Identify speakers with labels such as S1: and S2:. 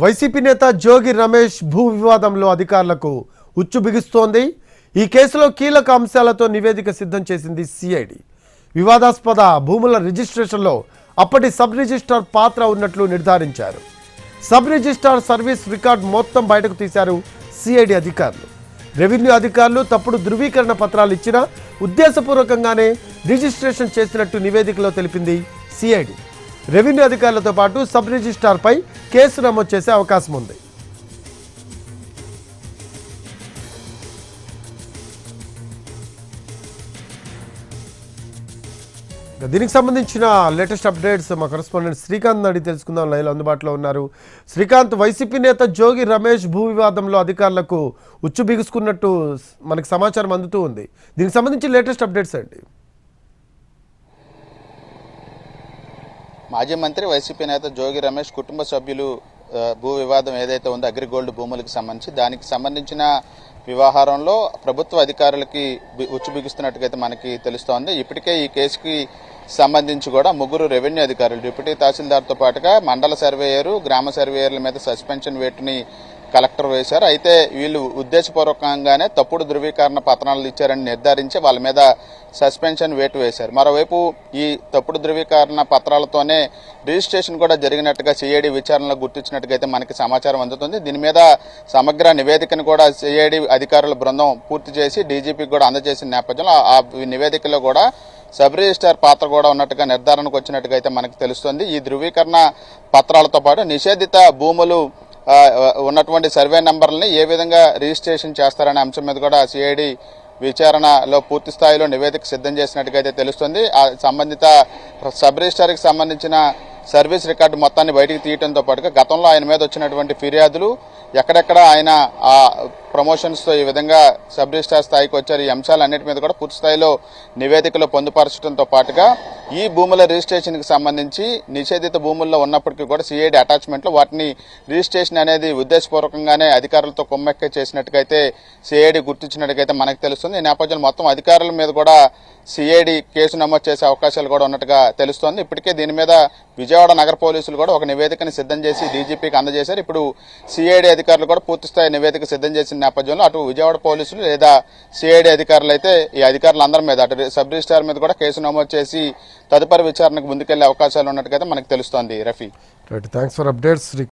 S1: YCP నేత జోగి రమేష్ భూ వివాదంలో అధికారులకు ఉచ్చు బిగుస్తోంది. ఈ కేసులో కీలక అంశాలతో నివేదిక సిద్ధం చేసింది సిఐడి. వివాదాస్పద భూముల రిజిస్ట్రేషన్లో అప్పటి సబ్ రిజిస్ట్రార్ పాత్ర ఉన్నట్లు నిర్ధారించారు. సబ్ రిజిస్ట్రార్ సర్వీస్ రికార్డ్ మొత్తం బయటకు తీశారు సిఐడి అధికారులు. రెవెన్యూ అధికారులు తప్పుడు ధృవీకరణ పత్రాలు ఇచ్చినా ఉద్దేశపూర్వకంగానే రిజిస్ట్రేషన్ చేసినట్టు నివేదికలో తెలిపింది సిఐడి. రెవెన్యూ అధికారులతో పాటు సబ్ రిజిస్ట్రార్పై కేసు నమోదు చేసే అవకాశం ఉంది. దీనికి సంబంధించిన లేటెస్ట్ అప్డేట్స్ మా కరెస్పాండెంట్ శ్రీకాంత్ అడిగి తెలుసుకుందాం. లైవ్ అందుబాటులో ఉన్నారు. శ్రీకాంత్ వైసీపీ నేత జోగి రమేష్ భూ వివాదంలో అధికారులకు ఉచ్చు బిగుసుకున్నట్టు మనకు సమాచారం అందుతూ ఉంది. దీనికి సంబంధించి లేటెస్ట్ అప్డేట్స్ అండి
S2: మాజీ మంత్రి వైసీపీ నేత జోగి రమేష్ కుటుంబ సభ్యులు భూ వివాదం ఏదైతే ఉందో అగ్రిగోల్డ్ భూములకు సంబంధించి దానికి సంబంధించిన వ్యవహారంలో ప్రభుత్వ అధికారులకి బి- అయితే మనకి తెలుస్తోంది. ఇప్పటికే ఈ కేసుకి సంబంధించి కూడా ముగ్గురు రెవెన్యూ అధికారులు డిప్యూటీ తహసీల్దార్తో పాటుగా మండల సర్వేయరు గ్రామ సర్వేయర్ల మీద సస్పెన్షన్ వేటుని కలెక్టర్ వేశారు. అయితే వీళ్ళు ఉద్దేశపూర్వకంగానే తప్పుడు ధృవీకరణ పత్రాలు ఇచ్చారని నిర్ధారించి వాళ్ళ మీద సస్పెన్షన్ వేటు వేశారు. మరోవైపు ఈ తప్పుడు ధృవీకరణ పత్రాలతోనే రిజిస్ట్రేషన్ కూడా జరిగినట్టుగా సిఐడి విచారణలో గుర్తించినట్టుగా అయితే మనకి సమాచారం అందుతుంది. దీని మీద సమగ్ర నివేదికను కూడా సిఐడి అధికారుల బృందం పూర్తి చేసి డీజీపీకి కూడా అందజేసిన నేపథ్యంలో ఆ- నివేదికలో కూడా సబ్ రిజిస్టార్ పాత్ర కూడా ఉన్నట్టుగా నిర్ధారణకు వచ్చినట్టుగా అయితే మనకు తెలుస్తుంది. ఈ ధృవీకరణ పత్రాలతో పాటు నిషేధిత భూములు ఉన్నటువంటి సర్వే నెంబర్లని ఏ విధంగా రిజిస్ట్రేషన్ చేస్తారనే అంశం మీద కూడా సిఐడి విచారణలో పూర్తి స్థాయిలో నివేదిక సిద్ధం చేసినట్టుగా అయితే తెలుస్తుంది. ఆ సంబంధిత సబ్ రిజిస్టార్కి సంబంధించిన సర్వీస్ రికార్డు మొత్తాన్ని బయటికి తీయడంతో పాటుగా గతంలో ఆయన మీద వచ్చినటువంటి ఫిర్యాదులు ఎక్కడెక్కడ ఆయన ప్రమోషన్స్తో ఈ విధంగా సబ్ రిజిస్టార్ స్థాయికి వచ్చారు. ఈ అంశాలన్నిటి మీద కూడా పూర్తి స్థాయిలో నివేదికలో పొందుపరచడంతో పాటుగా ఈ భూముల రిజిస్ట్రేషన్కి సంబంధించి నిషేధిత భూముల్లో ఉన్నప్పటికీ కూడా సిఐడి అటాచ్మెంట్లో వాటిని రిజిస్ట్రేషన్ అనేది ఉద్దేశపూర్వకంగానే అధికారులతో కొమ్మెక్క చేసినట్టుగైతే అయితే సిఐడి గుర్తించినట్టుగైతే మనకు తెలుస్తుంది. ఈ నేపథ్యంలో మొత్తం అధికారుల మీద కూడా సిఐడి కేసు నమోదు చేసే అవకాశాలు కూడా ఉన్నట్టుగా తెలుస్తోంది. ఇప్పటికే దీని మీద విజయవాడ నగర పోలీసులు కూడా ఒక నివేదికను సిద్ధం చేసి డీజీపీకి అందజేశారు. ఇప్పుడు సిఐడి అధికారులు కూడా పూర్తిస్థాయి నివేదిక సిద్ధం చేసిన నేపథ్యంలో అటు విజయవాడ పోలీసులు లేదా సిఐడి అధికారులు అయితే ఈ అధికారులందరి మీద అటు సబ్ రిజిస్టార్ మీద కూడా కేసు నమోదు చేసి తదుపరి విచారణకు ముందుకెళ్ళే అవకాశాలు ఉన్నట్టుగా అయితే మనకు తెలుస్తోంది. రఫీ.
S1: Thanks for updates